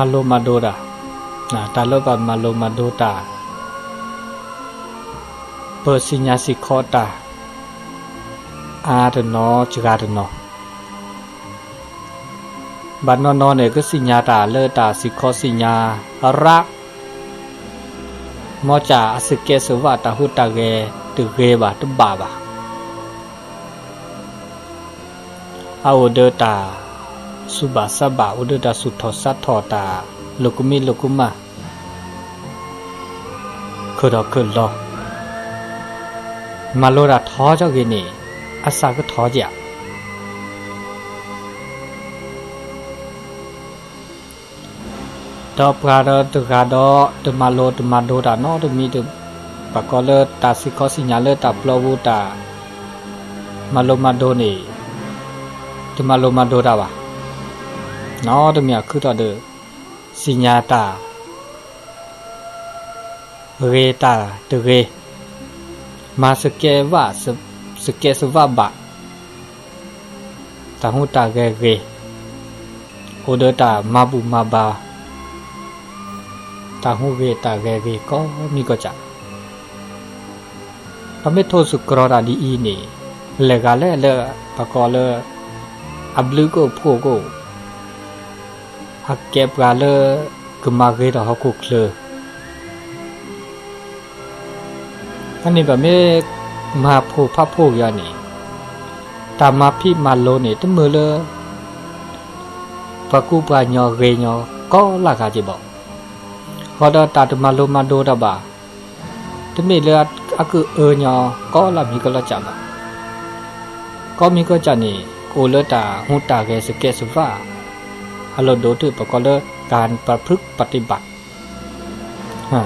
เปอมาโลมาโดดานะตาเลปะมาโลมาโดตาเปอสิญญาสิคอตาอาตโนจกาตโนบันนอนเนี่ยก็สิญญาตาเลอตาสิคอสิญญาระมอจาอสเกสวะตาหุตาเกตุเกบาตบาบาอาโอเดตา สุบาสบาอุดดาสุทธสัทธอตาลุกุมิลุกุมาคือดอกคือลอมาโลดาท้อเจ้ากินี่อาสาก็ท้อจ้ะดอกปราดตุกาดอตมาโลตมาโด ดานอตมีตปะกอเลตาสิคอสิญาเลตาปลวูตามาโลมาโดนี่ตมาโลมาโดดาวะ နော်တမခုတော့တဲ့စညာတာရေတာတရေမာစကေဝစစကေစဝဘတဟုတာကေရေဟိုဒတာမဘူမဘာတဟုရေတာကေရေကောမိကောချာပ ฮักเก็บกาเลกมาเกดฮอกุกเลอันนี้แบบไม่มาผู้พับผู้ยานี่ตามมาพี่มาโลนี่ตมือเลပကုပညောရေညောကောလာကကြပေါ့ဟောတော့တာတမလိုမဒိုတော့ပါတမိလအကအညောကောလာမီကလာကြပါကောမီကကြနေကိုလတာဟူတာကဲစကဲစဖာ อารมณ์โดยที่ประกอบด้วยการประพฤติปฏิบัติฮะ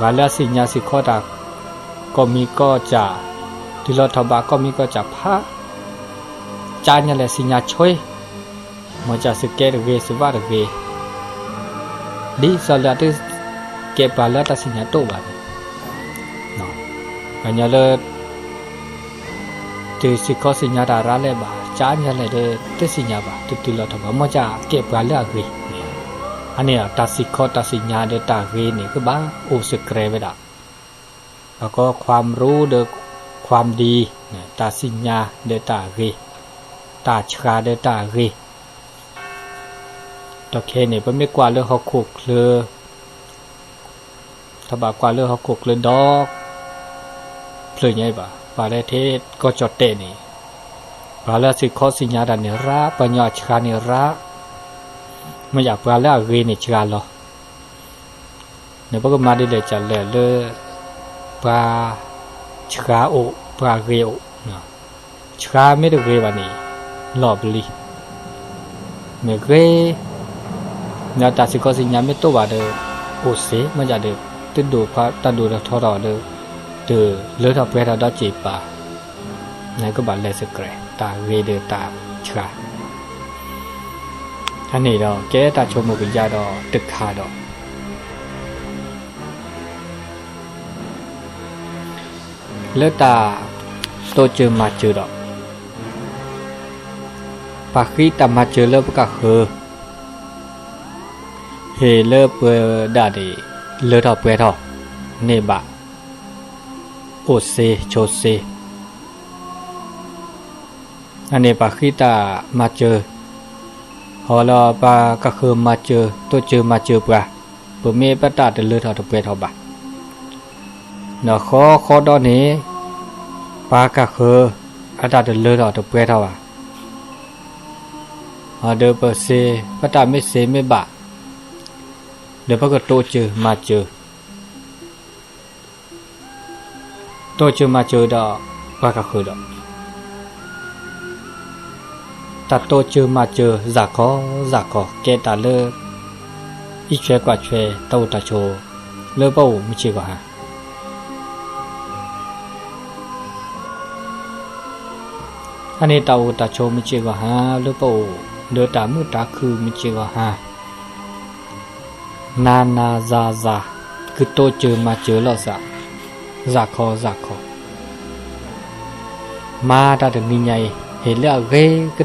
วาลสิญญาสิข้อดาก็มีก็จะที่ราทบาก็มีก็จะพระจานยาและสิญญาช่วยมันจะสเกตเวสวาเวดีสลัดที่เก็บบาลตัสิญญาโตบาเนาะอันนี้เลยที่สิข้อสิญญาดาราเลบา cha nya le de te si nya ba tu tu lo tho ba mo cha ke ba la gri ane ta si kho ta si nya de ta gri ni ก็บ้าโอสเกรเวดาแล้วก็ความรู้เดความดีตาสิญญาเดตาเรตาชาเดตาเรตอเคเนี่ยเป็นไม่กว่าเรื่องเขาขุกเลยถ้าบากว่าเรื่องเขาขุกเลยดอกเพลินไงบ่าว่าได้เทศก็จดเตนี่ Pala si kosi nyara ni ra, panyo chika ni ra. Mayak pala ri ni chika lo. Ne baka madi le cha le le pa chika o, pa ri o. Chika me de ri ba ni, lo bli. Me ri, nya ta si kosi nyame to ba de o se, mayak de tin du pa tan du de thora de de le ta pe ta da chi pa. Này các bạn lên subscribe ta, về được anh này đó cái ta cho một cái gia đó thực hạ đó. Lớp ta, tôi chưa mà chưa đó. Và khi ta mà chưa lớp cả khờ thì lớp đã để lớp đó quét thọ nên bạn, ô xê, chô xê. อันนี้ปาคิตามาเจอฮอลอปาก็คือมาเจอตัวเจอมาเจอปะปเมปตาเดลือทอตเปทอบะเนาะขอขอดอนี้ปาก็คืออาตาเดลือทอตเปทอบะฮอเดเปเซปตาไม่เซไม่บะเดี๋ยวพก็โตเจอมาเจอโตเจอมาเจอดอกปาก็คือดอก ta tô chư mà chư giả có giả có kê ta lơ. Ít chuyện quả chuyện tàu ta chồ. Lơ bầu mới chỉ quả. Hả anh ấy tàu ta chồ mới chỉ ha hả lơ bầu lơ ta mưa ta khư mới chỉ ha, na na ra ra cứ tô chư mà chớ lo sợ, giả khó giả khó. Ma ta được nhìn nhảy hết là ghê cứ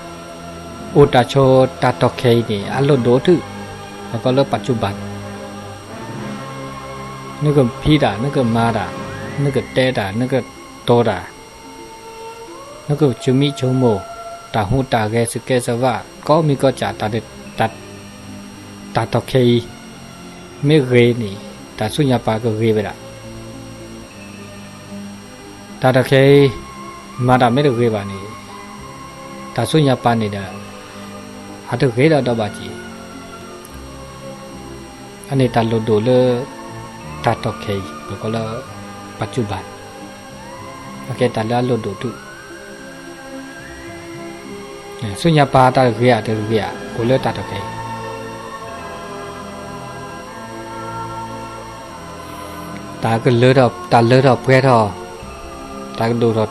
อลากกว่าเลือทะเลือเรเลือบะหอลอตามือตาคือตาคือตาบ้านนี่กูเดือบะตา อุตาโชตาตอกเคนี่อารมณ์โดทึแล้วก็เลิกปัจจุบันนึกว่าพี่ด่านึกว่ามาด่านึกว่าเตด่านึกว่าโตด่านึกว่าจุมิชโมตาหูตาแกสเกสว่าก็มีก็จ่าตาเด็ดตัดตาตอกเคไม่เรนี่ตาสุญญาปาก็เรไปละตาตอกเคมาด่าไม่ได้เรบานี่ตาสุญญาปานี่เด้อ အတကေတော့တော့ပါကြီးအနေတလို့ဒိုလေတတ်တော့ခေဘကလปัจจุบันโอเคตาละလို့ဒိုတုဆုညာပါတာကေရတဲ့ကေရကိုလေတတ်တော့ခေตาก็เลอดอกตาเลอดอกเพื่อทอตาก็ดูดอ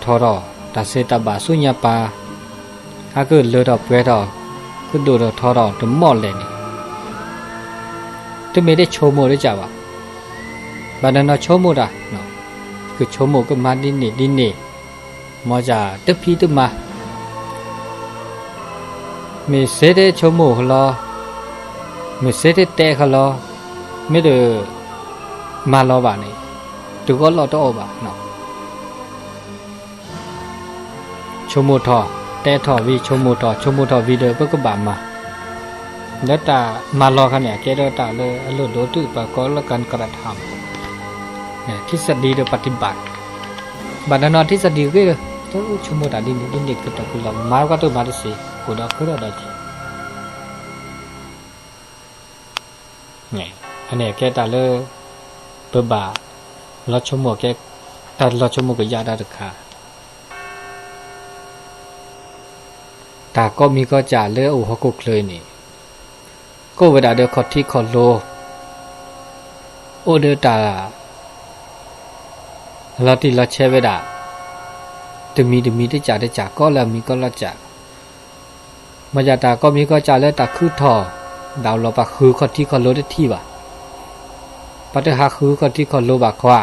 ကဒိုရထောရတမော့လဲနေတမေတဲ့ချုံမို့လဲကြပါဘာနနာချုံမို့တာနော်ကချုံမို့ကမဒီနေဒီနေမောကြတဖီတမမေစေတဲ့ချုံမို့ခလောမေစေတဲ့တဲခလောမေတို့မလောပါနဲ့ဒီကောလောတော့ပါနော်ချုံမို့ထော แต่ถอวีชมูต่อชมูต่อวีเดอร์ก็กบามาแล้วตามารอขเนี่ยเกดตาเลยอลุดโดตือปะก็ละกันกระทำเนี่ยทฤษฎีเดปฏิบัติบัดนานทฤษฎีก็เลยตัวชมูตาดินดินเด็กก็ตะกุลมาก็ตัวมาดิสิกูดอกก็ได้ทีเนี่ยอันนี้แกตาเลยเปบ่ารอชมูแกแต่ดลอชมูก็ยาไดาตะคา ตาก็มีก็จ่าเลืออุหกุกเลยนี่ก็เวลาเดขอที่ขอโลโอเดตาลอติลอเราแชเวดาตมีตมีได้จ่าได้จ่าก็แล้วมีก็ละจ่ามาจาตาก็มีก็จ่าแล้วตาคือทอดาวเราปะคือขอที่ขอโลได้ที่บ่ะปัตหาคือขอที่ขอโลบะขวา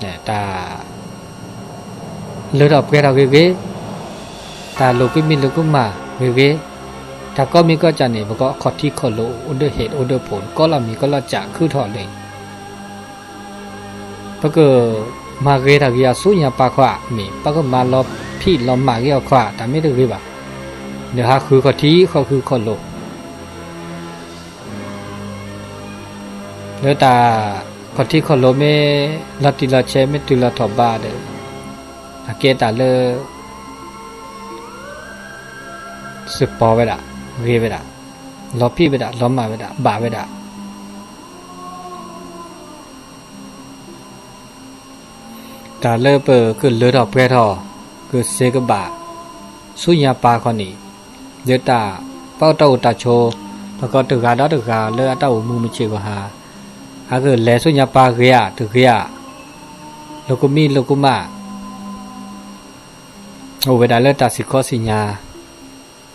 เนี่ยตาเลือดออกแก่เราเกตาโลกิมิโลกุมาเวเวตาก็มีก็จะเนี่ยก็ขอที่ขอโลอุดเหตุอุดผลก็ละมีก็ละจะคือถอดเลยปะก็มาเกตาเกียสุญญาปาขวามีปะก็มาลอพี่ลอมาเกียขวาแต่ไม่ได้รีบอะเดี๋ยวหาคือขอที่เขาคือขอโลแล้วตาขอที่ขอโลไม่ละติละเชไม่ตุละถอบาเด้ออาเกตาเลย စေပေါ်ဝဲတာဝေးဝဲတာလော်ပြဝဲတာလော်မဝဲတာဘာဝဲတာဒါလည်းပဲကလေတော့ပဲတော့ကစေကဘာဆုညာပါခနီရတာပေါတော့တချိုးဘကတကတော့တကလဲအတော့မူမချေပါဟာအခုလဲဆုညာပါခရတခရလောကမီလောကမဟိုဝဒါလက်တာစီခောစီညာ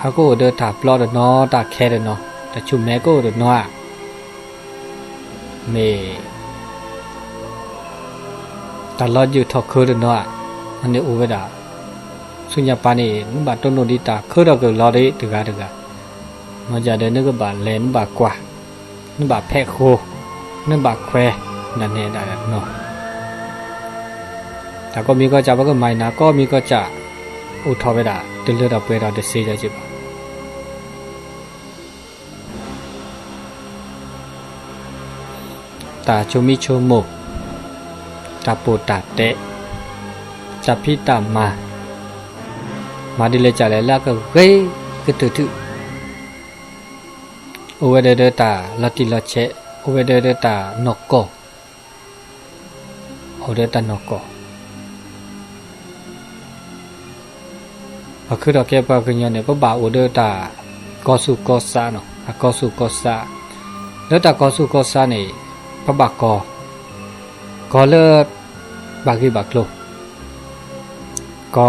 ဟါကိုဒတာပလော့ဒနော်တာခဲဒနော်တချုမဲကိုဒနော်မေတလော့ဂျူထော်ခိုဒနော်အနေဥဝဒဆုညာပါနေနုဘတုံတို့ဒီတာခိုတော့ကလော်ဒီတကားတကားမကြတဲ့နုကပါလဲနုဘကွာနုဘဖဲခိုးနုဘခွဲနန်းနေတာနော်ဒါကမိကကြပါကမိုင်နာကောမိကကြဥထော်ပဲတာတလွတ်တော့ပွဲတော့တစေးကြချစ်ပါ tà cho mi cho một. Tà bồ tà tệ. Tà phi tà mà mà đi lấy trả lại cái gây cái từ thứ. Ô đê đê tà là tì chế ô đê đê tà nó cổ. Ô đê tà cổ. Và cứ đó kia vào cái này có bảo ô đê tà có su có sa nó. À có su này ก็บักกอก็เลิศบางทีบักโลกอ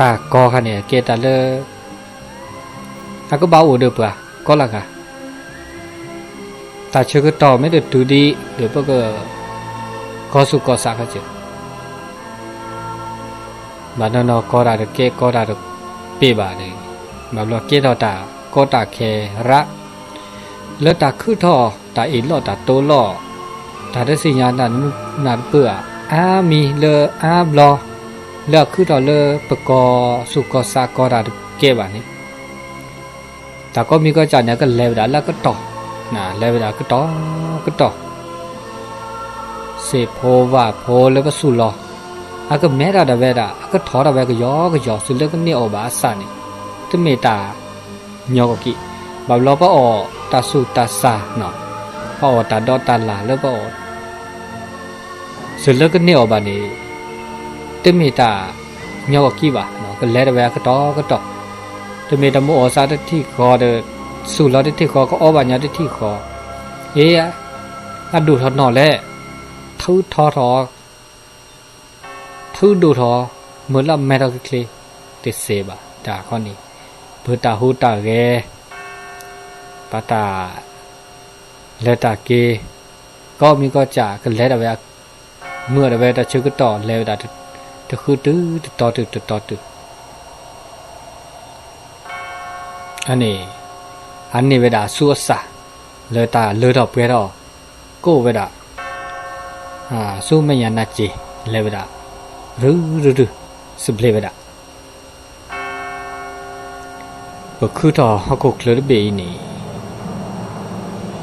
ตากอค่ะเนี่ยเกตาเลอกถ้าก็บ่าวเดือบอะก็ละค่ะตาเชื่อก็ต่อไม่เดือดดูดีเดือบก็ก็สุก็สักค่เจอาบานนอกอดาเกกอดาเปบาเลยแบบเราเกตาตากอตาเคระ แล้วตาคือท่อตาอินล่อตาโตล่อตาได้สิญาณนั้นนั้นเปื่ออามีเลออาบลอเลือกคือต่อเลอประกอสุกอสากอราเก็บแนี้แต่ก็มีก็จ่ายเนี่ยก็เลวดาแล้วก็ต่อนะเลวดาก็ต่อก็ต่อเสพโพว่าโพแล้วก็สุลออาก็แม่ดาดาเวดาอาก็ทอดาเวก็ยอก็ยอสุดแล้วก็เนี่ยอบาสานี่ตัเมตาโยกกี้ บาลอก็ออตาสุตาสาเนาะพออตาดอตาลาแล้วก็อสุดแล้วก็เนี่ยอบานี่ตึมีตาညောကိပါနော်ကလဲတပဲကတော့ကတော့တမေတမောစာတတိခေါ်တဲ့စုလာတတိခေါ်ကအောပါညာတတိခေါ်အေးအဒူထော်နော်လဲထူထော်ထော်ထူဒူထော်မလမဲတော့ကလေးတစေပါဒါခေါနီဘတာဟူတာရဲ့ kata leta ke có mi có trả cái lẽ là về mưa là về ta chưa cái tỏ lẽ đã từ khứ tứ từ tỏ từ từ tỏ từ anh này anh này về đã xua xả lẽ ta lỡ đọc về đó cô về đã à xua mấy nhà nát gì lẽ về đã rứ rứ rứ sụp lẽ về đã bậc khứ thọ họ cục lỡ bị này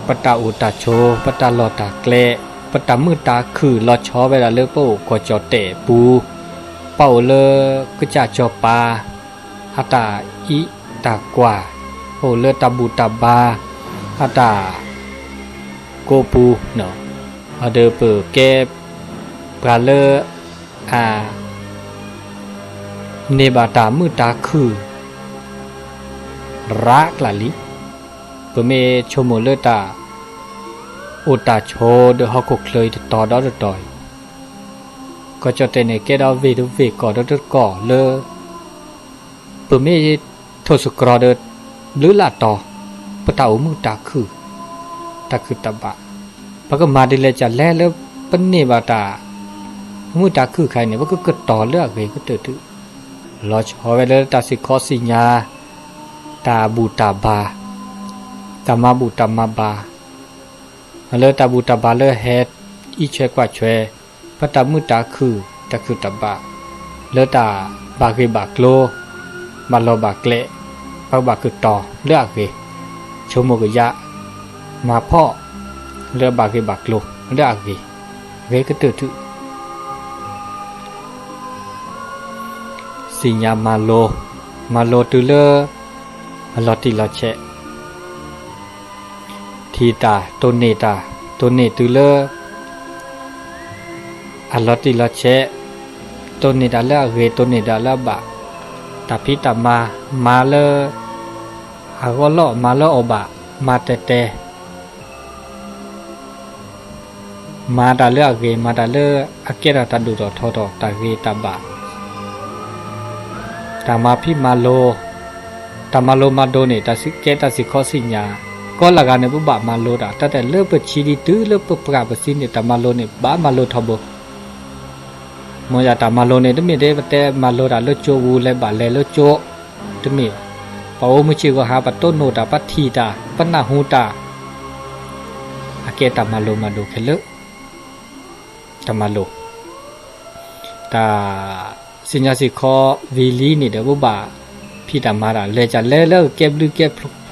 ปตาอุตาโชปตาลอตาเกลปตามือตาคือลอชอเวลาเลือกโปูกอจอเตะปูเป่าเลอกจะาจอปลาอาตาอิตากว่าโอเลอตาบูตาบาอาตาโกปูเนาะอเดอเปอแก็ปลาเลออาเนบาตามือตาคือรักลาลิ ตัวเมชมูเลตาอุตาโชเดฮอกเคยต่อดอดต่อยก็จะเตนเกดาวีดูวีก่อดอดก่อเลอปเมทศกรอเดหรือลาต่อปะต่ามืมตาคือตาคือตะบะปะก็มาดิเลจะแล่แล้วปนเนบาตามือตาคือใครเนี่ยว่าก็เกิดต่อเลือกเลยก็เติดถือลอชอเวลตาสิคอสิญาตาบูตาบา ตมาบุตมาบาเลตาบุตบาเลเฮดอีเชกว่าเชพระตามุตาคือตะคือตบาเลตาบาคือบากโลบาโลบากเลพระบาคือต่อเลือกเชโมกยะ มาพ่อเลือบาคือบากโลเลือกเวเวก็ตื่นถึสิญามาโล มาโลตุเลอลอติลอเชะ ทีตาตุเนตาตุเนตุเลอัลลอติลเชตุเนตาเลเวตุเนตาเลบะตาพิตามามาเลอากลอมาเลอบะมาเตเตมาตาเลอเกมาตาเลอาเกตตันดูต่อทอต่อตาเกตาบะตามาพี่มาโลตามาโลมาโดเนตาสิเกตาสิคอสิญา ก็ละกันเนี่ยปุ๊บมาโลดาแต่เลือบชีดีตื้อเลือกปราบสินเนี่ยแต่มาโลเนี่ยบ้ามาโลทบมอยาตามาโลเนี่ยต้องมีได้แต่มาโลดาเลือโจวูเลยบาเลยเลือโจต้องมีปาวมือชื่ก็หาปัตโตโนดาปัตทีตาปัตนาฮูตาอาเกตามาโลมาดูเคลือตามาโลตาสิญญาสิคอวีลีนี่เดี๋ยวบุบาพี่ตามาละเลยจะเล่เลิกเก็บลือเก็บ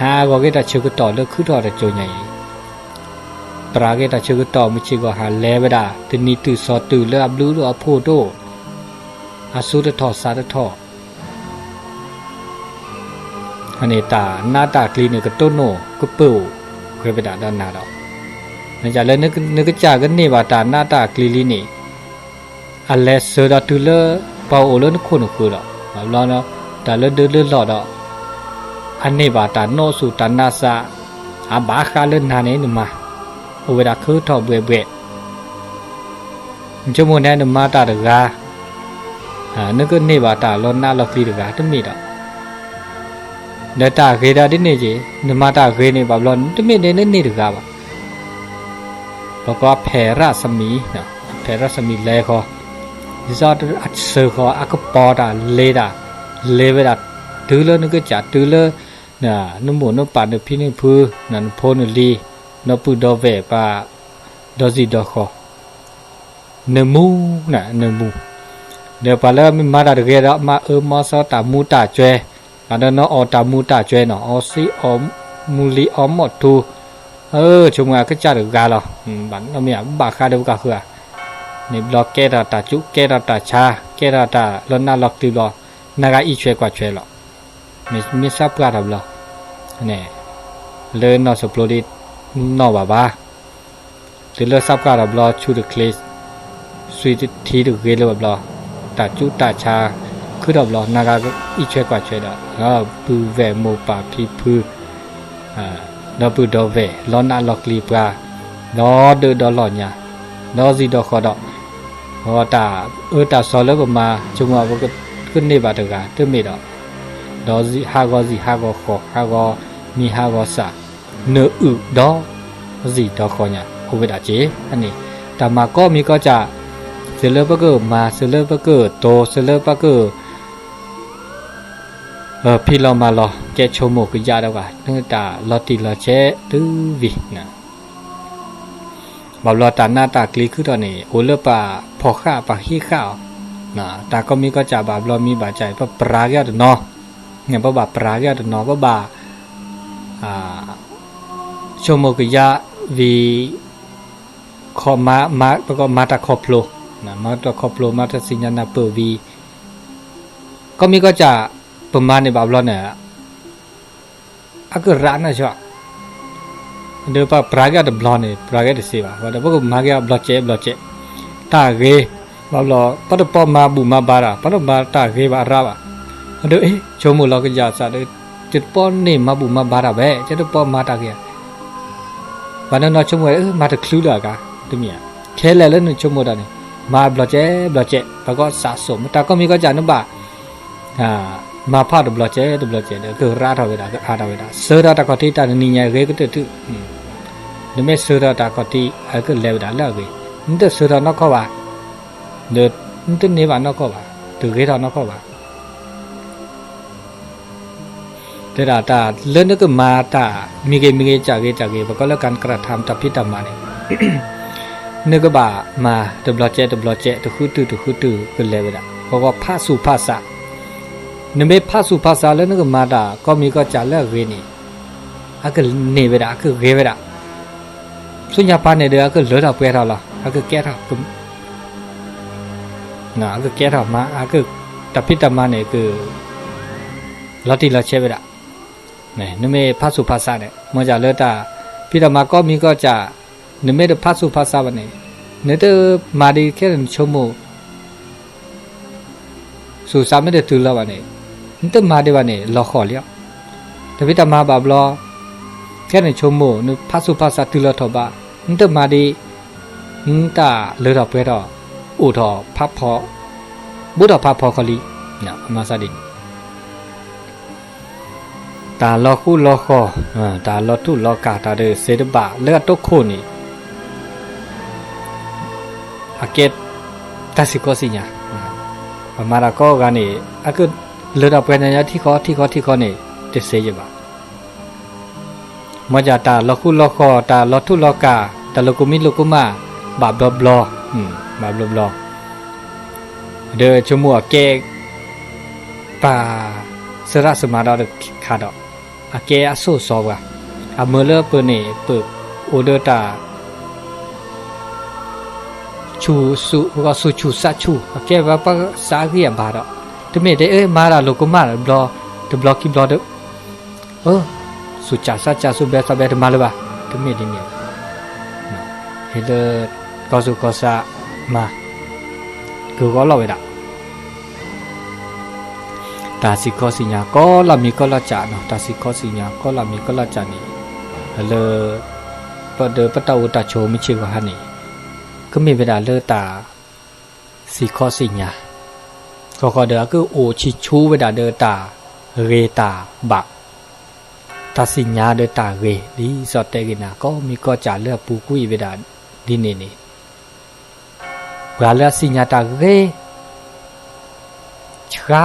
หากเกิดเชกุต่อเลือกขึ้นรอดจใหญ่ปราเกิดเชกุต่อไม่ใช่ก็หาแลเวดาตินีตือสอตือเลือบรู้เรือโพโดอาสูตทอสาตทอฮันนตาหน้าตากลีเนกโตโนก็เปิวเคยไปด่าด้านนาดอกนั่นจะล้วนึกนึกจากกันนี่ว่าตาหน้าตากลีลีนี่อันเลสเซอร์ดตุเลอร์เปาโอเลนคนคือดอกมาลองเนาะแต่เล่นเดินเล่นหลอดดอก anh anne bảo ta no su ta na sa. A ba kha le na ne nu ma o we da khu tho bwe bwe chu mo ne nu ma ta da ra ha nu ko ne ba ta lo na lo pi da ga tu mi da da ta ge da de ne ji nu ma ta ge ne ba lo tu mi từ ne ne da trả từ แล้วก็เพราสมีนะเพราสมีเลคอยิจอดอัดเซอร์คออักปอดาเลดาเลเวดาตือเลนึกจะตือเล နာနမနပါနဖိနေဖူနန်ဖိုနလီနပူဒဝေပါဒဇီဒခောနမူနာနမူเดี๋ยวปะแล้วมีมาดาเกดมาเออมาซอตามูตาจวยอันนั้นออตามูตาจวยเนาะออซีออมูลีออมหมดทูเออชมงาก็จะดกาลอบันเอามีบาคาเดกาคือนี่บล็อกเกดาตาจุเกดาตาชาเกดาตาลนาล็อกติลอนากาอีชวยกว่าชวยลอ มิมิซับกาดับลอ နဲ့လဲနော်ဆိုပလိုဒီနော်ပါပါဒီလဆပ်ကတော့ဘလော့ချူဒကလစ်ဆွီတီတူဂေလဘလော့တာချူတာချာခုတော့ဘလော့နာဂါအီချဲကွာချဲတော့ငါဘူဝဲမိုပါဖီဖူအာနော်ဘူဒောဝဲလောနာလော့ကလီပရာနော်ဒဒော်လော့ညာနော်စီတော့ခေါ်တော့ဟောတာအတာဆော်လကမှာဂျုံမဘကခုနေပါတကတမေတော့ဒော်စီဟာဂောစီဟာဂောခေါ်ဟာဂော มีฮาวสะเนอึดอสีดอคอเนี่ยโคเวดาเจอันนี้แต่มาก็มีก็จะเซเลอร์เเกอร์มาเซเลอร์เเกอร์โตเซเลอร์เเกอร์เออพี่เรามาลอแกโชโมกุยาแล้วว่าตั้งแต่ลอติลอเชตื้อวินะบอกลอตาหน้าตากลีคือตอนนี้โอเลปาพอข้าปากขี้ข้าวนะแต่ก็มีก็จะบาบลอมีบาใจเพราะปราแกดนอเนี่ยาะบาปราแกดนอเพราะบา nga ba ba praga de no ba ba a chomo ke ya vi kho ma ma ba ko ma ta kho plo na ma ta kho plo ma ta sinya na pu vi ก็มีก็จะประมาณในบาบลอนเนี่ยอะก็ร้านนะชอเดี๋ยวปะปรากะเดบลอนเนี่ยปรากะเดสิบาว่าเดี๋ยวพว pon mà ma mà ma ra da be che pon mà ta kìa, và nó nói chung we ma ta clue da ka tu mi ya khe le le no chung mo da này, mà blo chế, blo chế, và có sa so ma ta có mi ko ja no bà, à, mà pha da blo chế, da blo chế, da ko ra da we da ra a da we sơ da ta ko ti ta nên nhảy ghế cứ tu tu ni me sơ da ta ko ti a ko le da la ge ni ta sơ da no ko ba ni ta ni ba no ko ba tu ge da no ko ba เดราตาเลื่อนนึกมาตามีเกมีเกจากเกจากเกปรกอแล้วการกระทำตับพิตามาเนี่ยนึกบ่ามาดับลอเจดับลอเจตะคุตุตะคุตุกันเลยเวลาเพราะว่าพระสุภาษะนเพระสุภาษาแล้วนึก็มาตาก็มีก็จะเลิกเวนี่อาก็เนเวลาะก็เกเวลาส่วนยาปานเนี่ยเดือก็เลือดเราไปล่าละอาก็แก่เราก็งาก็แก่เรามาอาก็ตับพิตามาเนี่ยคือลอติลอเชเวลา นะนึเมพัะสุภาษาเนี่ยมื่อจะเลิศตาพิธามาก็มีก็จะนึเมพระสุภาษาวันนี้นื้อเตมาดีแค่หนึ่งชั่วโมงสุสามไม่ได้ตื่นแล้ววันนี้นี่ตมาดีวันนี้รอคอเลี้ยวแต่พิธามาแบล้อแค่หนึ่งชั่วโมงนึพัะสุภาษาตื่นแล้วทบะนี่ตมาดีนี่ตาเลือดออกไปดอกอุทอพับพอบุตรพับพอคลีเนี่ยมาซาดิน ตาลอคออ่าตาลอทุลอกาตาเดเซดบะเลกตกคนี่อาเกตตัสิโกสิญาประมาณก็กันนี่อากุเลือดออกไปัญญาที่ขอที่ขอที่ขอนี่ติเสยบะมาจากตาลอคูลอคอตาลอทุลอกาตาลกุมิลกุมาบาบลอบลออืมบาบลอบลอเดชมัวเกปาสระสมาดอดคาดอก အကဲအဆုစောပါအမလပနေပအိုဒတာချူစုဟောဆူချူစချူအကဲဘာပါစာကြီးရပါတော့တမေတဲ့အေးမာလာလိုကမာဘလောဒဘလော့ကီဘလော့ဒအော်ဆူချာစချာဆူဘဲဆဘဲတမလပါတမေဒီမြေဟဲ့လေကောဆူကောစာမာကူကောလောဝဲတာ ตาสิคอสิญาก็ละมีก็ละจาเนาะตาสิคอสิญาก็ละมีก็ละจานี่เลอปะเดปะตะอุตะโชมิชิวะหะนี่ก็มีเวลาเลอตาสิคอสิญาก็ก็เดอก็โอชิชูเวลาเดอตาเรตาบะตาสิญาเดอตาเรดีสอเตกินาก็มีก็จาเลือปูกุยเวลาดินนี่เวลาเลือสิญาตาเรช้า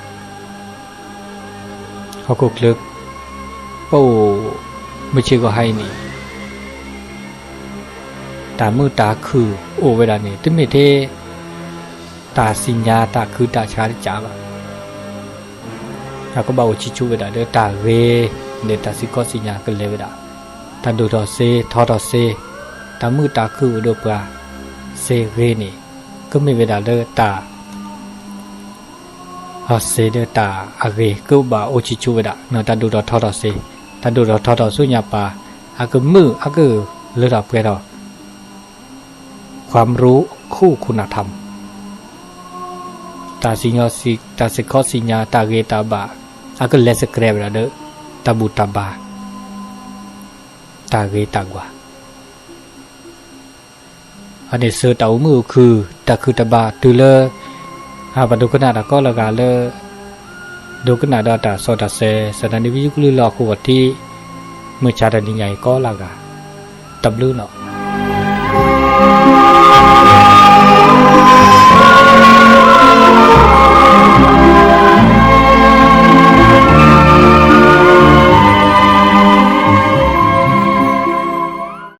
เนี่ยก็บาเลวดาเดตาอะเรตาบูตาบาเขาก็คลึกโป้ไม่เชื่อก็ให้นี่ตามือตาคือ โอเวลานี่ตึไม่เทตาสิญญาตาคือตาชาดิจาบะแล้วก็บอกชิชูเวลาเดตาเวเดตาสิกอสิญญากันเลยเวลาตาดูดอเซทอดอเซตามือตาคือโดปลาเซเรนี่ก็ไม่เวลาเดตา ha se de ta age ku ba o chi chu da no ta du do tho do se ta du do tho do su nya pa a ku mu a ku เลือดอเปรอความรู้คู่คุณธรรมตาสิญญาสิตาสิขอสิญญาตาเกตาบาอากเลสเกรบระเดตาบุตาบาตาเกตากว่าอันนี้เสือเต่ามือคือตาคือตาบาตือเลอ ဟာဘဒုက္ခနာတကောလကလေဒုက္ခနာဒတာစောတဆေစတန်ဒီဝီကလူလောက်ကိုတိမချတဲ့ညိုင်ကောလက W နော်